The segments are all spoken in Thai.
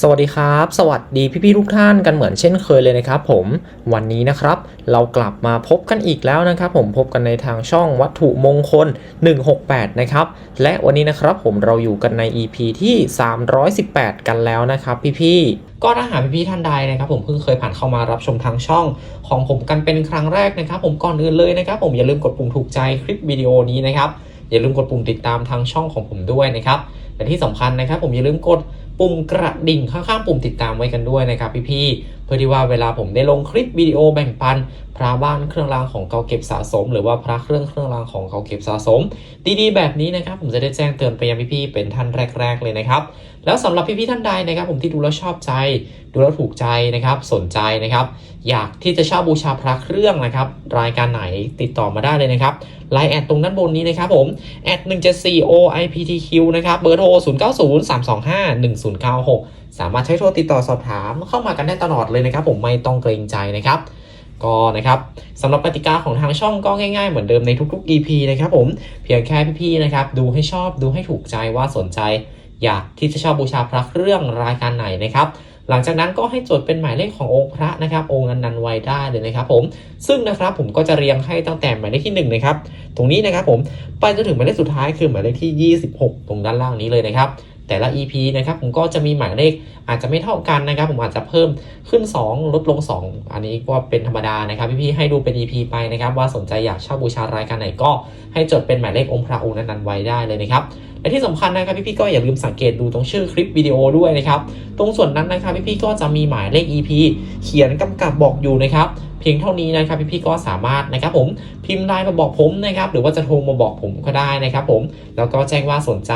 สวัสดีครับ สวัสดีพี่ๆทุกท่านกันเหมือนเช่นเคยเลยนะครับผมวันนี้นะครับ เรากลับมาพบกันอีกแล้วนะครับ ผมพบกันในทางช่องวัตถุมงคล 168 นะครับ และวันนี้นะครับผมเราอยู่กันใน EP ที่ 318 กันแล้วนะครับ พี่ๆก็ถ้าหากพี่ๆท่านใดนะครับ ผมเพิ่งเคยผ่านเข้ามารับชมทางช่องของผมกันเป็นครั้งแรกนะครับ ผมก่อนอื่นเลยนะครับ ผมอย่าลืมกดปุ่มถูกใจคลิปวิดีโอนี้นะครับอย่าลืมกดปุ่มติดตามทางช่องของผมด้วยนะครับและที่สำคัญนะครับ ผมอย่าลืมกด ปุ่มกระดิ่งข้างๆปุ่มติดตามไว้กันด้วยนะครับพี่ๆ พื่อที่ว่าเวลาผมได้ลงคลิปวิดีโอแบ่งปัน พระบ้านเครื่องรางของเก่าเก็บสะสม หรือว่าพระเครื่องเครื่องรางของเก่าเก็บสะสม ดีๆ แบบนี้นะครับผมจะได้แจ้งเตือนไปยังพี่ๆเป็นท่านแรก ๆ เลยนะครับแล้วสำหรับพี่ๆท่านใดนะครับ ผมที่ดูแล้วชอบใจ ดูแล้วถูกใจนะครับ สนใจนะครับ อยากที่จะเช่าบูชาพระเครื่องนะครับ รายการไหนติดต่อมาได้เลยนะครับไลน์แอดตรงด้านบนนี้นะครับผมแอด174 OIPTQ นะครับเบอร์โทร 0903251096 สามารถใช้โทรติดต่อสอบถามเข้ามากันได้ตลอดเลยนะครับผมไม่ต้องเกรงใจนะครับก็นะครับสำหรับกติกาของทางช่องก็ง่ายๆ เหมือนเดิมในทุกๆ EP นะครับผมเพียงแค่พี่ๆนะครับดูให้ชอบดูให้ถูกใจว่าสนใจ อยากที่จะเช่าบูชาพระเครื่องรายการไหนนะครับหลังจากนั้นก็ให้จดเป็นหมายเลขขององค์พระนะครับองค์นั้นๆไว้ได้เลยนะครับผมซึ่งนะครับผมก็จะเรียงให้ตั้งแต่หมายเลขที่หนึ่งนะครับตรงนี้นะครับผมไปจนถึงหมายเลขสุดท้ายคือหมายเลขที่ 26 ตรงด้านล่างนี้เลยนะครับ แต่ละ EP นะครับผมก็จะมีหมายเลขอาจจะไม่เท่ากันนะครับ ผมอาจจะเพิ่มขึ้น 2 ลดลง 2 อันนี้ก็เป็นธรรมดานะครับ พี่ๆให้ดูเป็น EP ไปนะครับ ว่าสนใจอยากเช่าบูชารายการไหนก็ให้จดเป็นหมายเลของค์พระองค์นั้นๆไว้ได้เลยนะครับและที่สำคัญนะครับพี่ๆก็อย่าลืมสังเกตดูตรงชื่อคลิปวิดีโอด้วยนะครับ ตรงส่วนนั้นนะครับพี่ๆก็จะมีหมายเลข EP เขียนกำกับบอกอยู่นะครับ เพียงเท่านี้นะครับพี่ๆก็สามารถนะครับผมพิมพ์ไลน์มาบอกผมนะครับหรือว่าจะโทรมาบอกผมก็ได้นะครับผมแล้วก็แจ้งว่าสนใจ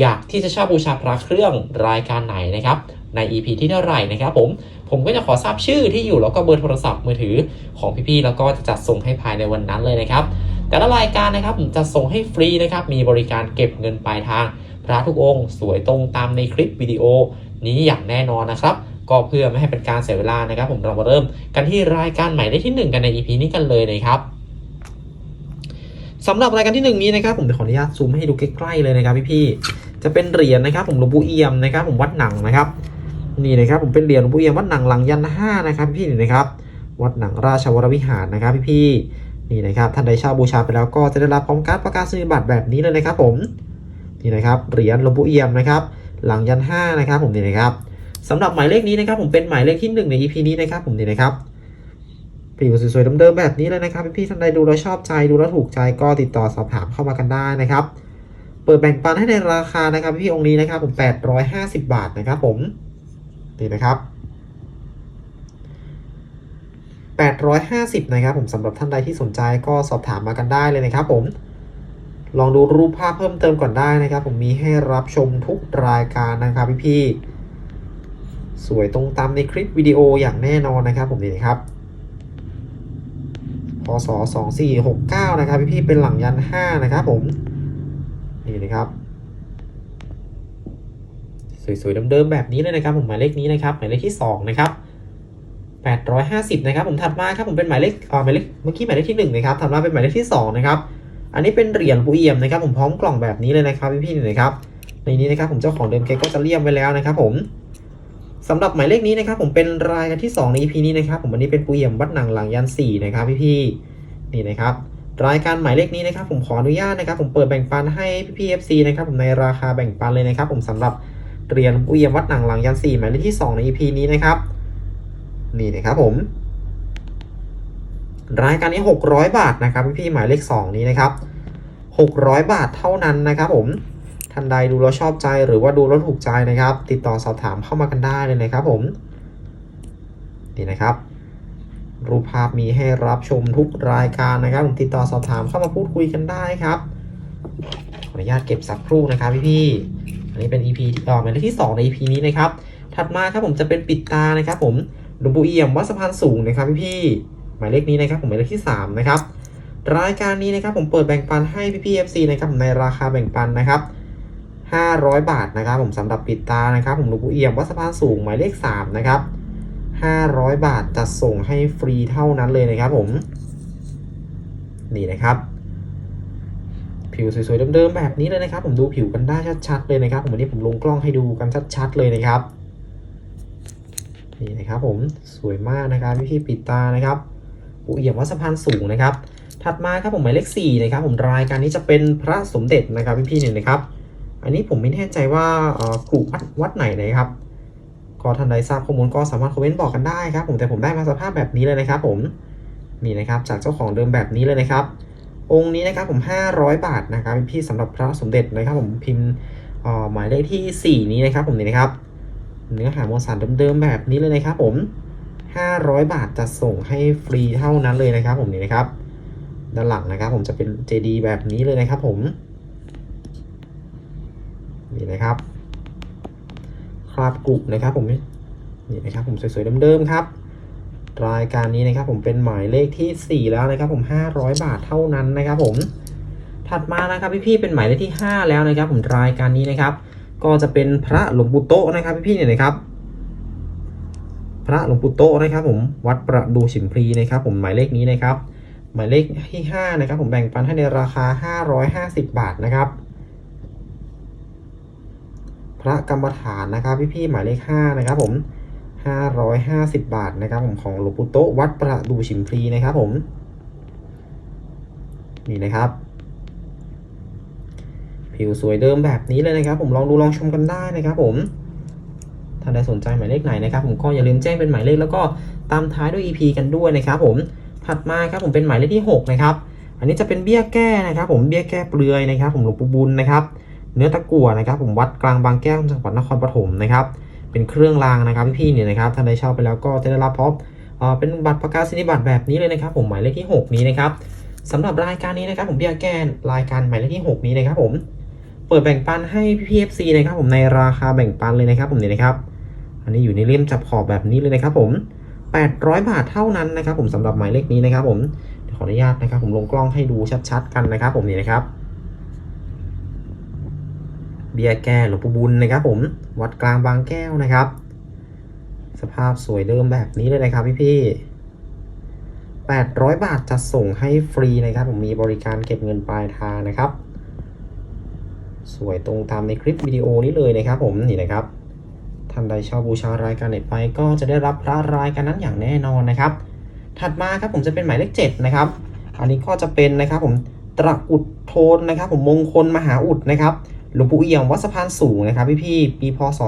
อยากที่จะเช่าบูชาพระเครื่องรายการไหนนะครับใน EP ที่เท่าไหร่นะครับผมผมก็จะขอทราบชื่อที่อยู่แล้วก็เบอร์โทรศัพท์มือถือของพี่ๆแล้วก็จะจัดส่งให้ภายในวันนั้นเลยนะครับแต่ละรายการนะครับผมจะส่งให้ฟรีนะครับมีบริการเก็บเงินปลายทาง พระทุกองค์ สวยตรงตามในคลิปวิดีโอนี้อย่างแน่นอนนะครับ ก็เพื่อไม่ให้เป็นการเสียเวลานะครับ ผมเรามาเริ่มกันที่รายการใหม่ได้ที่ 1 กันใน EP นี้กันเลยนะครับสำหรับรายการที่1นี้นะครับผมขออนุญาตซูมให้ดูใกล้ๆเลยนะครับพี่ๆจะเป็นเหรียญนะครับผมหลวงปู่เอี่ยมนะครับ ผมวัดหนังนะครับนี่นะครับผมเป็นเหรียญหลวงปู่เอี่ยมวัดหนังหลังยันห้านะครับพี่นี่นะครับ วัดหนังราชวรวิหารนะครับพี่ๆนี่นะครับท่านใดเช่าบูชาไปแล้วก็จะได้รับพร้อมการประกาศนียบัตรแบบนี้เลยนะครับ ผมนี่นะครับเหรียญหลวงปู่เอี่ยมนะครับ หลังยันห้านะครับ ผมนี่นะครับ สำหรับหมายเลขนี้นะครับผมเป็นหมายเลขที่หนึ่งใน EP นี้นะครับผมนี่นะครับผิวสวยๆเดิมๆแบบนี้เลยนะครับพี่ๆท่านใดดูแล้วชอบใจดูแล้วถูกใจก็ติดต่อสอบถามเข้ามากันได้นะครับ เปิดแบ่งปันให้ในราคานะครับพี่องค์นี้นะครับผม 850 บาทนะครับผมนี่นะครับ850นะครับผมสำหรับท่านใดที่สนใจก็สอบถามมากันได้เลยนะครับผม ลองดูรูปภาพเพิ่มเติมก่อนได้นะครับ ผมมีให้รับชมทุกรายการนะครับพี่ๆ สวยตรงตามในคลิปวิดีโออย่างแน่นอนนะครับผมนี่นะครับพศ2469 นะครับพี่ๆเป็นหลังยัน 5 นะครับผม นี่นะครับ สวยๆเดิมๆแบบนี้เลยนะครับผมหมายเลขนี้นะครับหมายเลขที่ 2 นะครับ 850 นะครับผมถัดมาครับผมเป็นหมายเลขอ่าหมายเลขเมื่อกี้หมายเลขที่ 1 นะครับถัดมาเป็นหมายเลขที่ 2 นะครับ อันนี้เป็นเหรียญปูเอี่ยมนะครับ ผมพร้อมกล่องแบบนี้เลยนะครับพี่ๆนี่นะครับในนี้นะครับผมเจ้าของเดิมแกก็จะเลี่ยมไว้แล้วนะครับผม สำหรับหมายเลขนี้นะครับผมเป็นรายการที่ 2 ใน EP นี้นะครับผมวันนี้เป็นปูเอี่ยมวัดหนังหลังยัน4นะครับพี่ๆนี่นะครับรายการหมายเลขนี้นะครับผมขออนุญาตนะครับผมเปิดแบ่งปันให้พี่ๆ FC นะครับผมในราคาแบ่งปันเลยนะครับผมสำหรับเรียญปูเอี่ยมวัดหนังหลังยัน4หมายเลขที่ 2 ใน EP นี้นะครับนี่นะครับผม รายการนี้ 600 บาทนะครับพี่ๆหมายเลข 2 นี้นะครับ600 บาทเท่านั้นนะครับผม ท่านใดดูแล้วชอบใจหรือว่าดูแล้วถูกใจนะครับ ติดต่อสอบถามเข้ามากันได้เลยนะครับผมนี่นะครับ รูปภาพมีให้รับชมทุกรายการนะครับผมติดต่อสอบถามเข้ามาพูดคุยกันได้ครับขออนุญาตเก็บสักครู่นะครับพี่ๆอันนี้เป็น EP ต่อหมายเลขที่ 2 ใน EP นี้นะครับ ถัดมาครับผมจะเป็นปิดตานะครับ ผมหลวงปู่เอี่ยมวัดสะพานสูงนะครับพี่ๆหมายเลขนี้นะครับ ผมหมายเลขที่ 3 นะครับรายการนี้นะครับผมเปิดแบ่งปันให้พี่ๆ FC นะครับในราคาแบ่งปันนะครับ 500 บาทนะครับ ผมสำหรับปิดตานะครับผมหลวงปู่เอี่ยมวัดสะพานสูงหมายเลข3นะครับ500 บาทจัดส่งให้ฟรีเท่านั้นเลยนะครับผม นี่นะครับผิวสวยๆเดิมๆแบบนี้เลยนะครับ ผมดูผิวกันได้ชัดๆเลยนะครับ ผมวันนี้ผมลงกล้องให้ดูกันชัดๆเลยนะครับนี่นะครับผมสวยมากนะครับพี่พี่ปิดตานะครับปูเอี่ยมวัดสะพานสูงนะครับ ถัดมาครับผมหมายเลขสี่นะครับผมรายการนี้จะเป็นพระสมเด็จนะครับพี่พี่ๆเนี่ยนะครับ อันนี้ผมไม่แน่ใจว่าเอ่วัดวัดไหนนะครับก็ท่านใดทราบข้อมูลก็สามารถคอมเมนต์บอกกันได้ครับผมแต่ผมได้มาสภาพแบบนี้เลยนะครับ ผมนี่นะครับจากเจ้าของเดิมแบบนี้เลยนะครับ องค์นี้นะครับผม 500 บาทนะครับพี่ๆสำหรับพระสมเด็จนะครับ ผมพิมพ์หมายเลขที่ 4 นี้นะครับ ผมนี่นะครับ เนื้อหามวลสารเดิมๆแบบนี้เลยนะครับ ผม 500 บาทจะส่งให้ฟรีเท่านั้นเลยนะครับ ผมนี่นะครับ ด้านหลังนะครับ ผมจะเป็นเจดีแบบนี้เลยนะครับ ผม นี่นะครับคราบกรุนะครับผมนี่นะครับผมสวยๆเดิมๆครับรายการนี้นะครับผมเป็นหมายเลขที่ 4 แล้วนะครับผม 500 บาทเท่านั้นนะครับผมถัดมานะครับพี่ๆเป็นหมายเลขที่ 5 แล้วนะครับ ผมรายการนี้นะครับ ก็จะเป็นพระหลวงปู่โตนะครับพี่ๆเนี่ยนะครับ พระหลวงปู่โตนะครับ ผมวัดประดูฉิมพลีนะครับ ผมหมายเลขนี้นะครับ หมายเลขที่5นะครับผมแบ่งปันให้ในราคา 550 บาทนะครับ พระกรรมฐานนะครับพี่ๆหมายเลข5นะครับผม550บาทนะครับผมของหลวงปู่โตวัดประดูฉิมพลีนะครับผมนี่นะครับ ผิวสวยเดิมแบบนี้เลยนะครับ ผมลองดูลองชมกันได้นะครับ ผมถ้าใดสนใจหมายเลขไหนนะครับ ผมก็อย่าลืมแจ้งเป็นหมายเลขแล้วก็ตามท้ายด้วย EP กันด้วยนะครับ ผมถัดมาครับผมเป็นหมายเลขที่ 6 นะครับ อันนี้จะเป็นเบี้ยแก้นะครับ ผมเบี้ยแก้เปลือยนะครับ ผมหลวงปู่บุญนะครับ เนื้อตะกั่วนะครับ ผมวัดกลางบางแก้วจังหวัดนครปฐมนะครับ เป็นเครื่องรางนะครับพี่เนี่ยนะครับท่านใดเช่าไปแล้วก็จะได้รับพร้อมเอ่อเป็นบัตรประกาศนียบัตรแบบนี้เลยนะครับ ผมหมายเลขที่ 6 นี้นะครับสำหรับรายการนี้นะครับ ผมเบี้ยแก้รายการหมายเลขที่ 6 นี้นะครับ ผมเปิดแบ่งปันให้พี่ๆ FC นะครับ ผมในราคาแบ่งปันเลยนะครับ ผมเนี่ยนะครับ อันนี้อยู่ในเล่มจับขอบแบบนี้เลยนะครับ ผม 800 บาทเท่านั้นนะครับ ผมสำหรับหมายเลขนี้นะครับ ผมขออนุญาตนะครับ ผมลงกล้องให้ดูชัดๆ กันนะครับ ผมนี่นะครับ เบียร์แก้หลวงปู่บุญนะครับผมวัดกลางบางแก้วนะครับ สภาพสวยเดิมแบบนี้เลยนะครับพี่ๆ800 บาทจะส่งให้ฟรีนะครับ ผมมีบริการเก็บเงินปลายทางนะครับ สวยตรงตามในคลิปวิดีโอนี้เลยนะครับ ผมนี่นะครับท่านใดชอบบูชารายการไหนไป ก็จะได้รับพระรายการนั้นอย่างแน่นอนนะครับ ถัดมาครับผมจะเป็นหมายเลข7นะครับ อันนี้ก็จะเป็นนะครับผมตระกุดโทนนะครับ ผมมงคลมหาอุดนะครับ หลวงปู่เอี่ยมวัดสะพานสูงนะครับพี่ๆปีพศ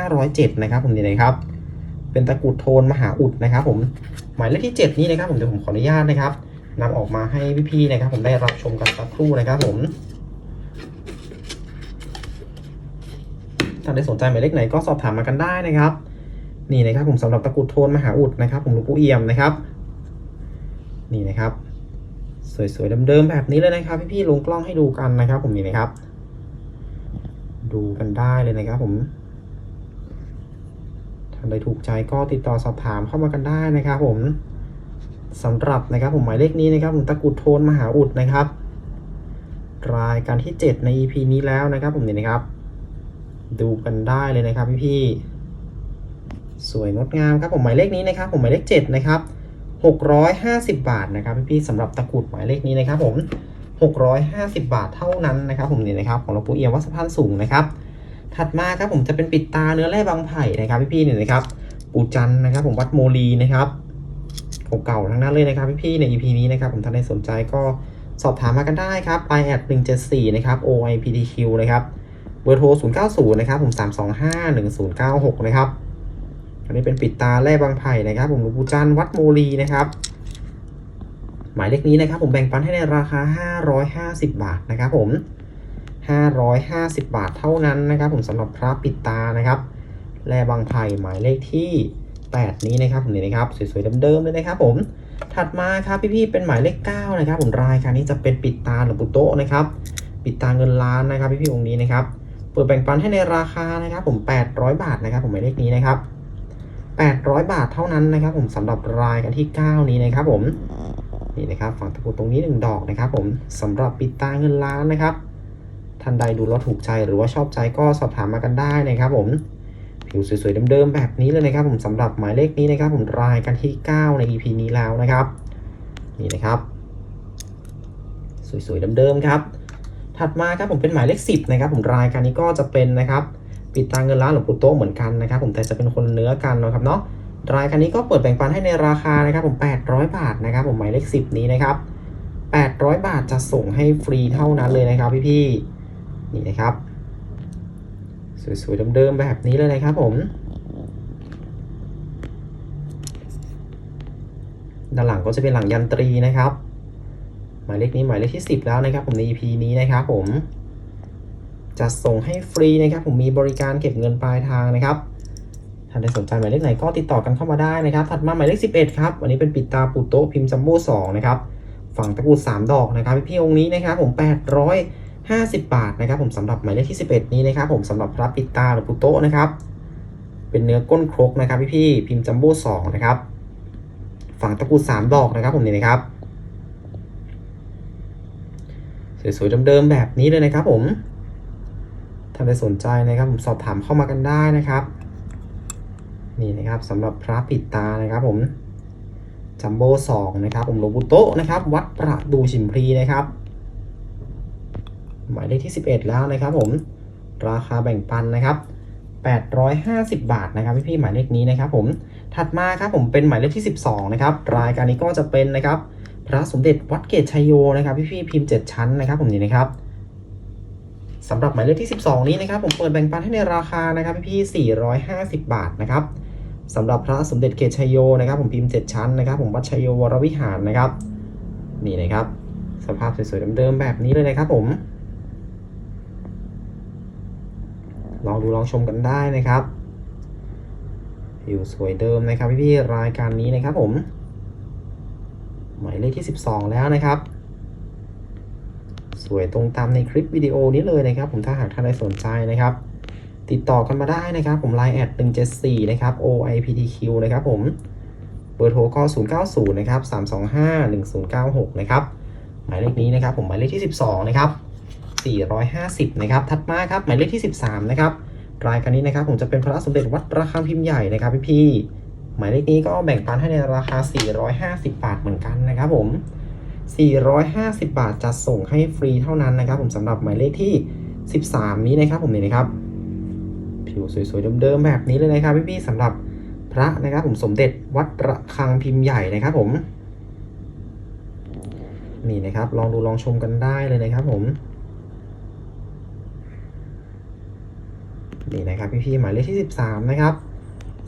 2507 นะครับผมนี่นะครับ เป็นตะกุดโทนมหาอุดนะครับ ผมหมายเลขที่ 7 นี้นะครับผมเดี๋ยวผมขออนุญาตนะครับนำออกมาให้พี่ๆนะครับ ผมได้รับชมกันสักครู่นะครับ ผมถ้าได้สนใจหมายเลขไหนก็สอบถามมากันได้นะครับ นี่นะครับผมสำหรับตะกุดโทนมหาอุดนะครับ ผมหลวงปู่เอี่ยมนะครับ นี่นะครับ สวยๆเดิมๆแบบนี้เลยนะครับ พี่ๆลงกล้องให้ดูกันนะครับ ผมนี่นะครับ ดูกันได้เลยนะครับผมท่านใดถูกใจก็ติดต่อสอบถามเข้ามากันได้นะครับผมสำหรับนะครับผมหมายเลขนี้นะครับผมตะกุดโทนมหาอุดนะครับ รายการที่ 7 ใน EP นี้แล้วนะครับผมนี่นะครับ ดูกันได้เลยนะครับพี่ๆสวยงดงามครับผมหมายเลขนี้นะครับ ผมหมายเลข 7 นะครับ 650 บาทนะครับพี่ๆสำหรับตะกุดหมายเลขนี้นะครับผม 650 บาทเท่านั้นนะครับ ผมนี่นะครับของหลวงปู่เอี่ยมวัดสะพานสูงนะครับ ถัดมาครับผมจะเป็นปิดตาเนื้อแร่บางไผ่นะครับพี่ๆเนี่ยนะครับปู่จันนะครับ ผมวัดโมลีนะครับเก่าๆทั้งนั้นเลยนะครับพี่ๆใน EP นี้นะครับผมท่านใดสนใจก็สอบถามมากันได้ครับไปแอด174 นะครับ OIPTQ นะครับเบอร์โทร 090 นะครับ ผม 325 1096 นะครับอันนี้เป็นปิดตาแร่บางไผ่นะครับ ผมหลวงปู่จันวัดโมลีนะครับ หมายเลขนี้นะครับผมแบ่งปันให้ในราคา 550 บาทนะครับผม 550 บาทเท่านั้นนะครับ ผมสำหรับพระปิดตานะครับแร่บางไผ่หมายเลขที่ 8 นี้นะครับผมนี่นะครับสวยๆเดิมๆเลยนะครับ ผมถัดมาครับพี่ๆเป็นหมายเลข 9 นะครับ ผมรายการนี้จะเป็นปิดตาหลวงปู่โตนะครับปิดตาเงินล้านนะครับพี่ๆองค์นี้นะครับเปิดแบ่งปันให้ในราคานะครับ ผม 800 บาทนะครับ ผมหมายเลขนี้นะครับ800 บาทเท่านั้นนะครับ ผมสำหรับรายกันที่ 9 นี้นะครับ ผม นี่นะครับฝั่งตะกุดตรงนี้ 1 ดอกนะครับผมสำหรับปิดตาเงินล้านนะครับท่านใดดูแล้วถูกใจหรือว่าชอบใจก็สอบถามมากันได้นะครับผมผิวสวยๆเดิมๆแบบนี้เลยนะครับผมสำหรับหมายเลขนี้นะครับ ผมรายกันที่ 9 ใน EP นี้แล้วนะครับนี่นะครับ สวยๆเดิมๆครับ ถัดมาครับผมเป็นหมายเลข 10 นะครับ ผมรายการนี้ก็จะเป็นนะครับ ปิดตาเงินล้านหลวงปู่โตเหมือนกันนะครับ ผมแต่จะเป็นคนเนื้อกันนะครับเนาะ รายการนี้ก็เปิดแบ่งปันให้ในราคานะครับผม 800 บาทนะครับผมหมายเลข 10 นี้นะครับ 800 บาทจะส่งให้ฟรีเท่านั้นเลยนะครับพี่ๆนี่นะครับ สวยๆเดิมๆแบบนี้เลยนะครับผมด้านหลังก็จะเป็นหลังยันตรีนะครับ หมายเลขนี้หมายเลขที่ 10 แล้วนะครับ ผมใน EP นี้นะครับผมจะส่งให้ฟรีนะครับ ผมมีบริการเก็บเงินปลายทางนะครับ ท่านใดสนใจหมายเลขไหนก็ติดต่อกันเข้ามาได้นะครับ ถัดมาหมายเลข 11 ครับ วันนี้เป็นปิดตาปูโต๊ะพิมพ์จัมโบ้2นะครับ ฝั่งตะกรุด3ดอกนะครับพี่องค์นี้นะครับผม 850 บาทนะครับ ผมสำหรับหมายเลขที่ 11 นี้นะครับ ผมสำหรับพระปิดตาหรือปูโต๊ะนะครับ เป็นเนื้อก้นครกนะครับพี่ๆพิมพ์จัมโบ้2นะครับ ฝั่งตะกรุด3ดอกนะครับ ผมนี่นะครับ สวยๆเดิมๆแบบนี้เลยนะครับ ผมถ้าได้สนใจนะครับ ผมสอบถามเข้ามากันได้นะครับ นี่นะครับสำหรับพระปิดตานะครับผมจัมโบ้สองนะครับผมหลวงปู่โตะนะครับ วัดประดูชิมพลีนะครับ หมายเลขที่ 11 แล้วนะครับผมราคาแบ่งปันนะครับ 850 บาทนะครับพี่ๆหมายเลขนี้นะครับ ผมถัดมาครับผมเป็นหมายเลขที่ 12 นะครับ รายการนี้ก็จะเป็นนะครับ พระสมเด็จวัดเกตชัยโยนะครับพี่ๆพิมพ์ 7 ชั้นนะครับ ผมนี่นะครับสำหรับหมายเลขที่ 12 นี้นะครับ ผมเปิดแบ่งปันให้ในราคานะครับพี่พี่450 บาทนะครับ สำหรับพระสมเด็จเกตชัยโยนะครับ ผมพิมพ์7ชั้นนะครับ ผมวัดชัยโยวรวิหารนะครับ นี่นะครับ สภาพสวยๆเดิมๆแบบนี้เลยนะครับ ผม ลองดูลองชมกันได้นะครับผิวสวยเดิมนะครับพี่พี่ๆรายการนี้นะครับ ผมหมายเลขที่ 12 แล้วนะครับ สวยตรงตามในคลิปวิดีโอนี้เลยนะครับ ผมถ้าหากท่านใดสนใจนะครับ ติดต่อกันมาได้นะครับผม Line แอด174 นะครับ OIPTQ นะครับผม เบอร์โทรก็ 090 นะครับ 325 1096 นะครับ หมายเลขนี้นะครับผมหมายเลขที่ 12 นะครับ 450 นะครับ ถัดมาครับ หมายเลขที่ 13 นะครับ รายการนี้นะครับผมจะเป็นพระสมเด็จวัดระฆังพิมพ์ใหญ่นะครับพี่ๆหมายเลขนี้ก็แบ่งปันให้ในราคา 450 บาทเหมือนกันนะครับผม 450 บาทจะส่งให้ฟรีเท่านั้นนะครับผมสำหรับหมายเลขที่ 13 นี้นะครับผมนี่นะครับ ผิวสวยๆเดิมๆแบบนี้เลยนะครับพี่ๆสำหรับพระนะครับผมสมเด็จวัดระฆังพิมพ์ใหญ่นะครับผมนี่นะครับ ลองดูลองชมกันได้เลยนะครับผมนี่นะครับพี่ๆหมายเลขที่ 13 นะครับ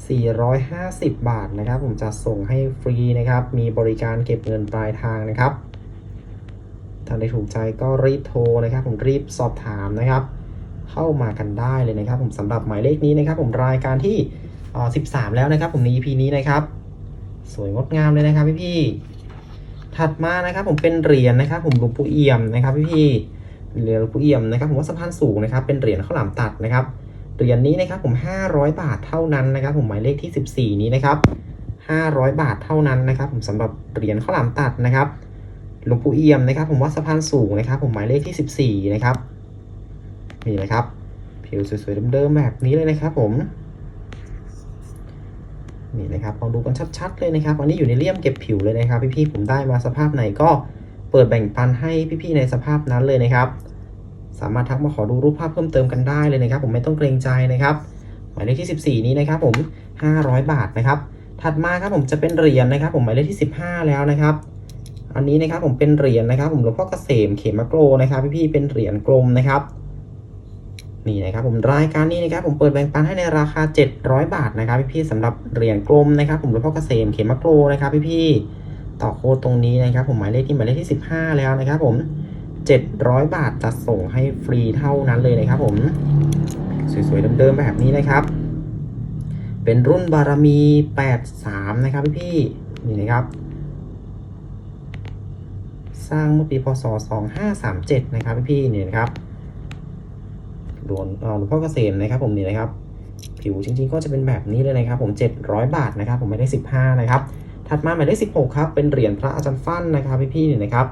450 บาทนะครับ ผมจะส่งให้ฟรีนะครับ มีบริการเก็บเงินปลายทางนะครับถ้าได้ถูกใจก็รีบโทรนะครับ ผมรีบสอบถามนะครับ เข้ามากันได้เลยนะครับ ผมสำหรับหมายเลขนี้นะครับ ผมรายการที่อ่า13แล้วนะครับ ผมใน EP นี้นะครับ สวยงดงามเลยนะครับพี่ๆถัดมานะครับ ผมเป็นเหรียญนะครับ ผมหลวงปู่เอี่ยมนะครับ พี่ๆเหรียญหลวงปู่เอี่ยมนะครับ ผมว่าสะพานสูงนะครับ เป็นเหรียญข้าวหลามตัดนะครับเหรียญนี้นะครับ ผม 500 บาทเท่านั้นนะครับ ผมหมายเลขที่ 14 นี้นะครับ500 บาทเท่านั้นนะครับ ผมสำหรับเหรียญข้าวหลามตัดนะครับหลวงปู่เอี่ยมนะครับ ผมว่าสะพานสูงนะครับ ผมหมายเลขที่ 14 นะครับ นี่นะครับ ผิวสวยๆเดิมๆแบบนี้เลยนะครับ ผมนี่นะครับลองดูกันชัดๆเลยนะครับอันนี้อยู่ในเลี่ยมเก็บผิวเลยนะครับ พี่ๆผมได้มาสภาพไหนก็เปิดแบ่งปันให้พี่ๆในสภาพนั้นเลยนะครับ สามารถทักมาขอดูรูปภาพเพิ่มเติมกันได้เลยนะครับ ผมไม่ต้องเกรงใจนะครับหมายเลขที่ 14 นี้นะครับ ผม 500 บาทนะครับ ถัดมาครับผมจะเป็นเหรียญนะครับ ผมหมายเลขที่ 15 แล้วนะครับ อันนี้นะครับผมเป็นเหรียญนะครับ ผมหลวงพ่อเกษมเขมโกรนะครับ พี่ๆเป็นเหรียญกลมนะครับ นี่นะครับผมรายการนี้นะครับผมเปิดแบ่งปันให้ในราคา 700 บาทนะครับพี่ๆสำหรับเหรียญกลมนะครับ ผมหลวงพ่อเกษมเขมโกรนะครับพี่ๆต่อโค้ดตรงนี้นะครับ ผมหมายเลขที่หมายเลขที่ 15 แล้วนะครับ ผม 700 บาทจะส่งให้ฟรีเท่านั้นเลยนะครับ ผมสวยๆเดิมๆแบบนี้นะครับ เป็นรุ่นบารมี 83 นะครับพี่ๆนี่นะครับสร้างเมื่อปีพศ 2537 นะครับพี่ๆนี่นะครับ หลวงหลวงพ่อเกษมนะครับผมนี่นะครับ ผิวจริงๆก็จะเป็นแบบนี้เลยนะครับผม700 บาทนะครับ ผมไม่ได้15 นะครับ ถัดมาหมายเลข16 ครับเป็นเหรียญพระอาจารย์ฟั่นนะครับพี่ๆนี่นะครับ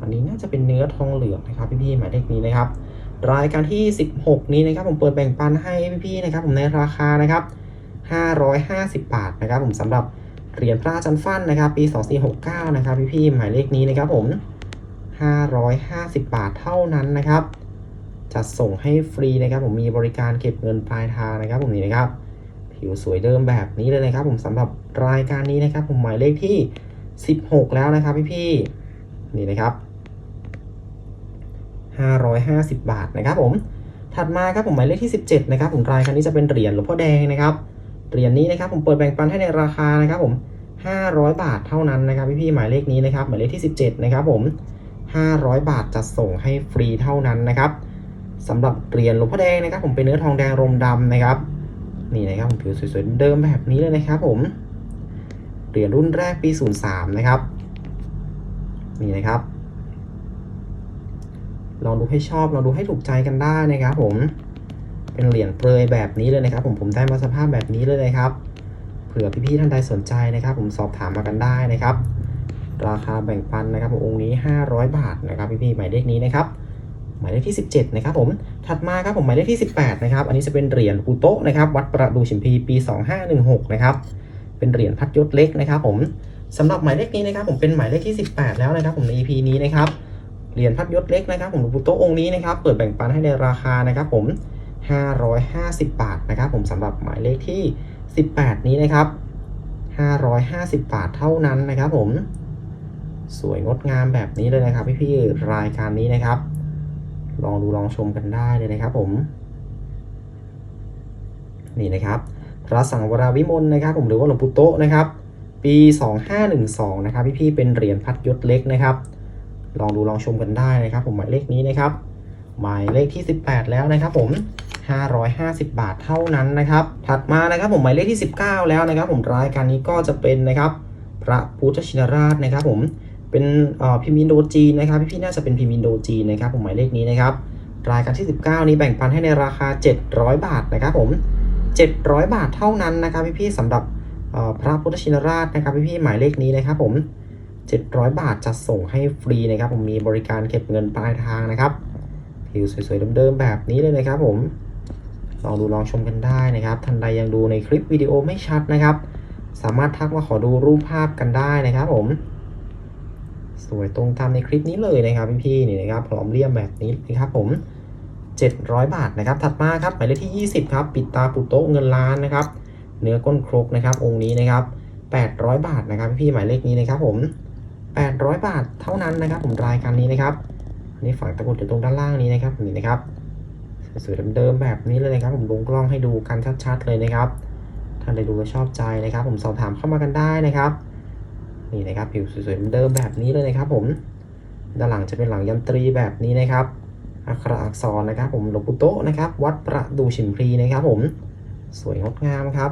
อันนี้น่าจะเป็นเนื้อทองเหลืองนะครับพี่ๆหมายเลขนี้นะครับ รายการที่ 16 นี้นะครับ ผมเปิดแบ่งปันให้พี่ๆนะครับ ผมในราคานะครับ550 บาทนะครับ ผมสำหรับเหรียญพระอาจันทร์ฟั่นนะครับ ปี 2469 นะครับพี่ๆหมายเลขนี้นะครับผม550 บาทเท่านั้นนะครับ จะส่งให้ฟรีนะครับ ผมมีบริการเก็บเงินปลายทางนะครับ ผมนี่นะครับ ผิวสวยเดิมแบบนี้เลยนะครับ ผมสำหรับรายการนี้นะครับ ผมหมายเลขที่ 16 แล้วนะครับพี่ๆนี่นะครับ 550 บาทนะครับ ผมถัดมาครับผมหมายเลขที่ 17 นะครับ ผมรายการนี้จะเป็นเหรียญหลวงพ่อแดงนะครับเหรียญนี้นะครับ ผมเปิดแบ่งปันให้ในราคานะครับ ผม 500 บาทเท่านั้นนะครับพี่ๆหมายเลขนี้นะครับ หมายเลขที่ 17 นะครับ ผม 500 บาทจะส่งให้ฟรีเท่านั้นนะครับ สำหรับเหรียญหลวงพ่อแดงนะครับผมเป็นเนื้อทองแดงรมดำนะครับ นี่นะครับผมผิวสวยๆเดิมแบบนี้เลยนะครับผมเหรียญรุ่นแรกปี 03 นะครับ นี่นะครับ ลองดูให้ชอบลองดูให้ถูกใจกันได้นะครับ ผมเป็นเหรียญเปลยแบบนี้เลยนะครับ ผมผมได้มาสภาพแบบนี้เลยนะครับเผื่อพี่ๆท่านใดสนใจนะครับ ผมสอบถามมากันได้นะครับ ราคาแบ่งปันนะครับองค์นี้ 500 บาทนะครับพี่ๆหมายเลขนี้นะครับ หมายเลขที่ 17 นะครับผม ถัดมาครับผมหมายเลขที่ 18 นะครับ อันนี้จะเป็นเหรียญปูโตะนะครับ วัดประดูชิมพีปี 2516 นะครับ เป็นเหรียญพัดยศเล็กนะครับผมสำหรับหมายเลขนี้นะครับผมเป็นหมายเลขที่ 18 แล้วนะครับผมใน EP นี้นะครับ เหรียญพัดยศเล็กนะครับผมปูโตะองค์นี้นะครับ เปิดแบ่งปันให้ในราคานะครับผม 550 บาทนะครับผมสำหรับหมายเลขที่ 18 นี้นะครับ 550 บาทเท่านั้นนะครับผม สวยงดงามแบบนี้เลยนะครับพี่ๆรายการนี้นะครับ ลองดูลองชมกันได้เลยนะครับผม นี่นะครับ พระสังวราวิมลนะครับ ผมหรือว่าหลวงปู่โตะนะครับ ปี 2512 นะครับ พี่ๆเป็นเหรียญพัดยศเล็กนะครับ ลองดูลองชมกันได้นะครับ ผมหมายเลขนี้นะครับ หมายเลขที่ 18 แล้วนะครับ ผม 550 บาทเท่านั้นนะครับ ถัดมานะครับ ผมหมายเลขที่ 19 แล้วนะครับ ผมรายการนี้ก็จะเป็นนะครับ พระพุทธชินราชนะครับ ผม เป็นพิมพ์อินโดจีนนะครับพี่ๆน่าจะเป็นพิมพ์อินโดจีนนะครับผมหมายเลขนี้นะครับรายการที่ 19 นี้แบ่งปันให้ในราคา 700 บาทนะครับผม 700 บาทเท่านั้นนะครับพี่ๆสำหรับพระพุทธชินราชนะครับพี่ๆหมายเลขนี้นะครับผม 700 บาทจะส่งให้ฟรีนะครับผมมีบริการเก็บเงินปลายทางนะครับผิวสวยๆเดิมๆแบบนี้เลยนะครับผมลองดูลองชมกันได้นะครับท่านใดยังดูในคลิปวิดีโอไม่ชัดนะครับ สามารถทักมาขอดูรูปภาพกันได้นะครับผม สวยตรงตามในคลิปนี้เลยนะครับพี่ๆนี่นะครับพร้อมเลี่ยมแบบนี้นะครับผม700 บาทนะครับ ถัดมาครับหมายเลขที่ 20 ครับ ปิดตาปุโตเงินล้านนะครับ เนื้อก้นครกนะครับ องค์นี้นะครับ 800 บาทนะครับพี่ๆหมายเลขนี้นะครับผม 800 บาทเท่านั้นนะครับ ผมรายการนี้นะครับอันนี้ฝั่งตะกุดอยู่ตรงด้านล่างนี้นะครับนี่นะครับสวยๆเดิมๆแบบนี้เลยนะครับ ผมลงกล้องให้ดูกันชัดๆเลยนะครับท่านใดดูแลชอบใจนะครับ ผมสอบถามเข้ามากันได้นะครับ นี่นะครับผิวสวยๆเดิมแบบนี้เลยนะครับผมด้านหลังจะเป็นหลังยันตรีแบบนี้นะครับ อักขระอักษรนะครับ ผมหลวงปู่โตะนะครับ วัดประดูชิมพลีนะครับ ผมสวยงดงามครับ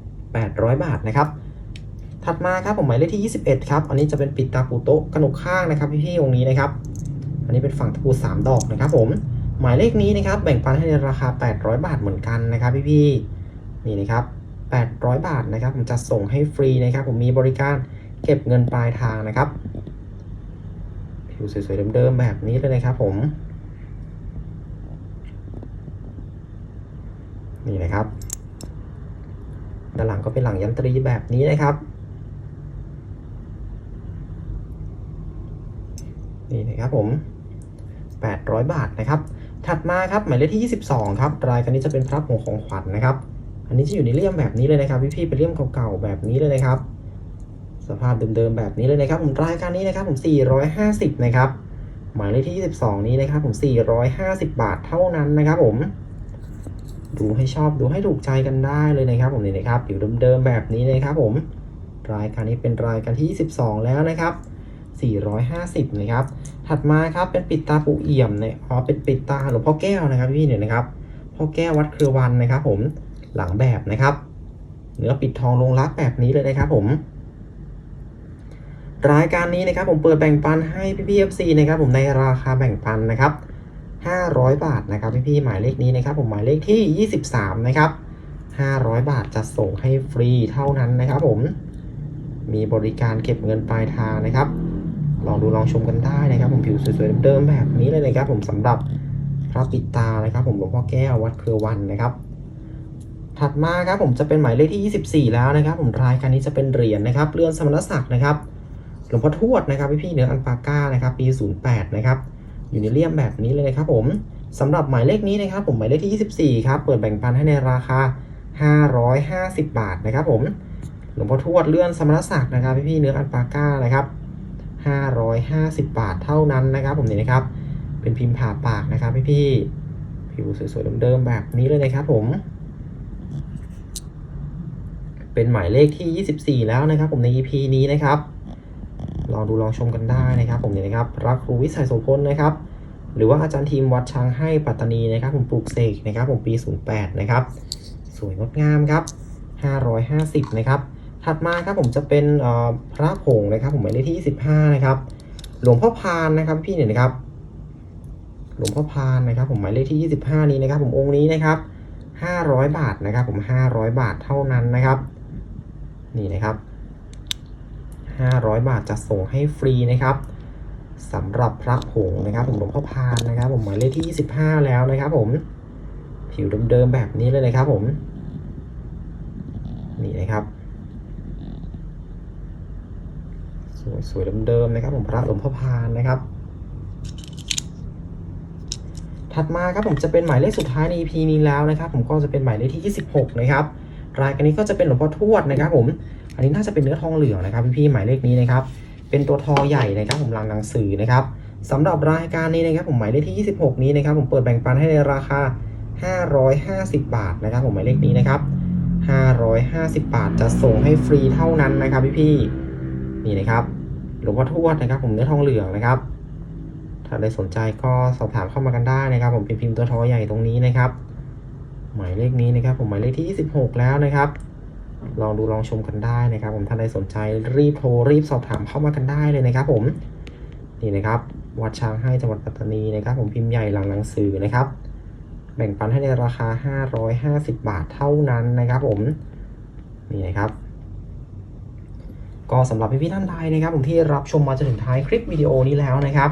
800 บาทนะครับ ถัดมาครับผมหมายเลขที่ 21 ครับ อันนี้จะเป็นปิดตาปูโตะกระหนกข้างนะครับพี่ๆองค์นี้นะครับ อันนี้เป็นฝั่งตะปู 3 ดอกนะครับ ผมหมายเลขนี้นะครับ แบ่งปันให้ในราคา 800 บาทเหมือนกันนะครับ พี่ๆนี่นะครับ 800 บาทนะครับ ผมจะส่งให้ฟรีนะครับ ผมมีบริการเก็บเงินปลายทางนะครับผิวสวยๆเดิมๆแบบนี้เลยนะครับ ผมนี่นะครับด้านหลังก็เป็นหลังยันตรีแบบนี้นะครับนี่นะครับผม 800 บาทนะครับ ถัดมาครับหมายเลขที่ 22 ครับ รายการนี้จะเป็นพระผงของขวัญนะครับ อันนี้จะอยู่ในเลี่ยมแบบนี้เลยนะครับพี่ๆเป็นเลี่ยมเก่าๆแบบนี้เลยนะครับ สภาพเดิมๆแบบนี้เลยนะครับ ผมรายการนี้นะครับผม 450 นะครับ หมายเลขที่ 22 นี้นะครับ ผม 450 บาทเท่านั้นนะครับผมดูให้ชอบดูให้ถูกใจกันได้เลยนะครับผมนี่นะครับผิวเดิมๆแบบนี้นะครับผมรายการนี้เป็นรายการที่ 22 แล้วนะครับ 450 นะครับ ถัดมาครับเป็นปิดตาปูเอี่ยมเนี่ยอ๋อเป็นปิดตาหลวงพ่อแก้วนะครับพี่เนี่ยนะครับพ่อแก้ววัดเครือวันนะครับผม หลังแบบนะครับ เนื้อปิดทองลงรักแบบนี้เลยนะครับผมรายการนี้นะครับผมเปิดแบ่งปันให้พี่พี่เอฟซีนะครับผมในราคาแบ่งปันนะครับ 500 บาทนะครับพี่ๆหมายเลขนี้นะครับผมหมายเลขที่ 23 นะครับ 500 บาทจะส่งให้ฟรีเท่านั้นนะครับผม มีบริการเก็บเงินปลายทางนะครับ ลองดูลองชมกันได้นะครับ ผมผิวสวยๆเดิมๆแบบนี้เลยนะครับ ผมสำหรับพระปิดตานะครับ ผมหลวงพ่อแก้ววัดเครือวันนะครับ ถัดมาครับผมจะเป็นหมายเลขที่ 24 แล้วนะครับ ผมรายการนี้จะเป็นเหรียญนะครับเรือนสมณศักดิ์นะครับหลวงพ่อทวดนะครับพี่ๆเหนืออันปาก้านะครับปี 08 นะครับอยู่ในเลี่ยมแบบนี้เลยนะครับผมสำหรับหมายเลขนี้นะครับ ผมหมายเลขที่ 24 ครับเปิดแบ่งปันให้ในราคา 550 บาทนะครับ ผมหลวงพ่อทวดเลื่อนสมณศักดิ์นะครับพี่ๆเนื้ออันปาก้านะครับ550 บาทเท่านั้นนะครับ ผมนี่นะครับ เป็นพิมพ์ผ่าปากนะครับพี่ๆผิวสวยๆเดิมๆแบบนี้เลยนะครับผม เป็นหมายเลขที่ 24 แล้วนะครับผมใน EP นี้นะครับลองดูลองชมกันได้นะครับผมเนี่ยนะครับพระครูวิสัยโสพลนะครับ หรือว่าอาจารย์ทีมวัดช้างให้ปัตตานีนะครับ ผมปลูกเสกนะครับ ผมปี 08 นะครับ สวยงดงามครับ 550 นะครับ ถัดมาครับผมจะเป็นพระผงนะครับ ผมหมายเลขที่ 25 นะครับ หลวงพ่อพานนะครับพี่เนี่ยนะครับ หลวงพ่อพานนะครับ ผมหมายเลขที่ 25 นี้นะครับ ผมองค์นี้นะครับ 500 บาทนะครับ ผม 500 บาทเท่านั้นนะครับ นี่นะครับ 500 บาทจะส่งให้ฟรีนะครับสำหรับพระผงนะครับ ผมหลวงพ่อพานนะครับ ผมหมายเลขที่ 25 แล้วนะครับ ผมผิวเดิมๆแบบนี้เลยนะครับ ผมนี่นะครับสวยสวยเดิมๆนะครับ ผมพระหลวงพ่อพานนะครับ ถัดมาครับผมจะเป็นหมายเลขสุดท้ายใน EP นี้แล้วนะครับ ผมก็จะเป็นหมายเลขที่ 26 นะครับ รายการนี้ก็จะเป็นหลวงพ่อทวดนะครับผม อันนี้น่าจะเป็นเนื้อทองเหลืองนะครับพี่ๆหมายเลขนี้นะครับ เป็นตัวทอใหญ่นะครับผมลังหนังสือนะครับสำหรับรายการนี้นะครับผมหมายเลขที่ 26 นี้นะครับผมเปิดแบ่งปันให้ในราคา 550 บาทนะครับ ผมหมายเลขนี้นะครับ 550 บาทจะส่งให้ฟรีเท่านั้นนะครับพี่ๆนี่นะครับหลวงพ่อทวดนะครับ ผมเนื้อทองเหลืองนะครับ ถ้าใครสนใจก็สอบถามเข้ามากันได้นะครับ ผมเป็นพิมพ์ตัวทอใหญ่ตรงนี้นะครับ หมายเลขนี้นะครับผมหมายเลขที่ 26 แล้วนะครับ ลองดูลองชมกันได้นะครับ ผมถ้านใครสนใจรีบโทรรีบสอบถามเข้ามากันได้เลยนะครับ ผมนี่นะครับ วัดช้างให้จังหวัดปัตตานีนะครับ ผมพิมพ์ใหญ่หลังหนังสือนะครับ แบ่งปันให้ในราคา 550 บาทเท่านั้นนะครับ ผมนี่นะครับก็สำหรับพี่ๆท่านใดนะครับผมที่รับชมมาจนถึงท้ายคลิปวิดีโอนี้แล้วนะครับ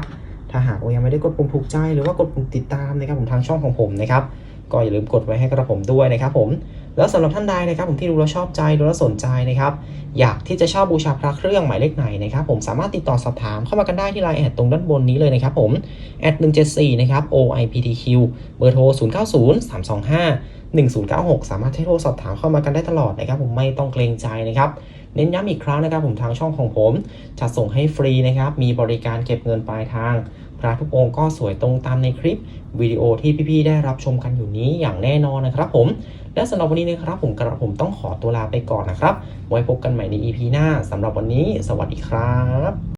ถ้าหากว่ายังไม่ได้กดปุ่มถูกใจหรือว่ากดปุ่มติดตามนะครับผมทางช่องของผมนะครับ ก็อย่าลืมกดไว้ให้กระผมด้วยนะครับผมแล้วสำหรับท่านใดนะครับผมที่ดูแล้วชอบใจดูแล้วสนใจนะครับอยากที่จะช่าบูชาพระเครื่องหมายเลขไหนนะครับผมสามารถติดต่อสอบถามเข้ามากันได้ที่ไลน์แอดตรงด้านบนนี้เลยนะครับผมแอด174นะครับ OIPTQ เบอร์โทร 090 325 1096 สามารถให้โทรสอบถามเข้ามากันได้ตลอดนะครับผมไม่ต้องเกรงใจนะครับเน้นย้ำอีกครั้งนะครับผมทางช่องของผม จะส่งให้ฟรีนะครับมีบริการเก็บเงินปลายทาง พระทุกองค์ก็สวยตรงตามในคลิปวิดีโอที่พี่ๆได้รับชมกันอยู่นี้อย่างแน่นอนนะครับผม และสำหรับวันนี้นะครับผมกระผมต้องขอตัวลาไปก่อนนะครับ ไว้พบกันใหม่ใน EP หน้าสำหรับวันนี้ สวัสดีครับ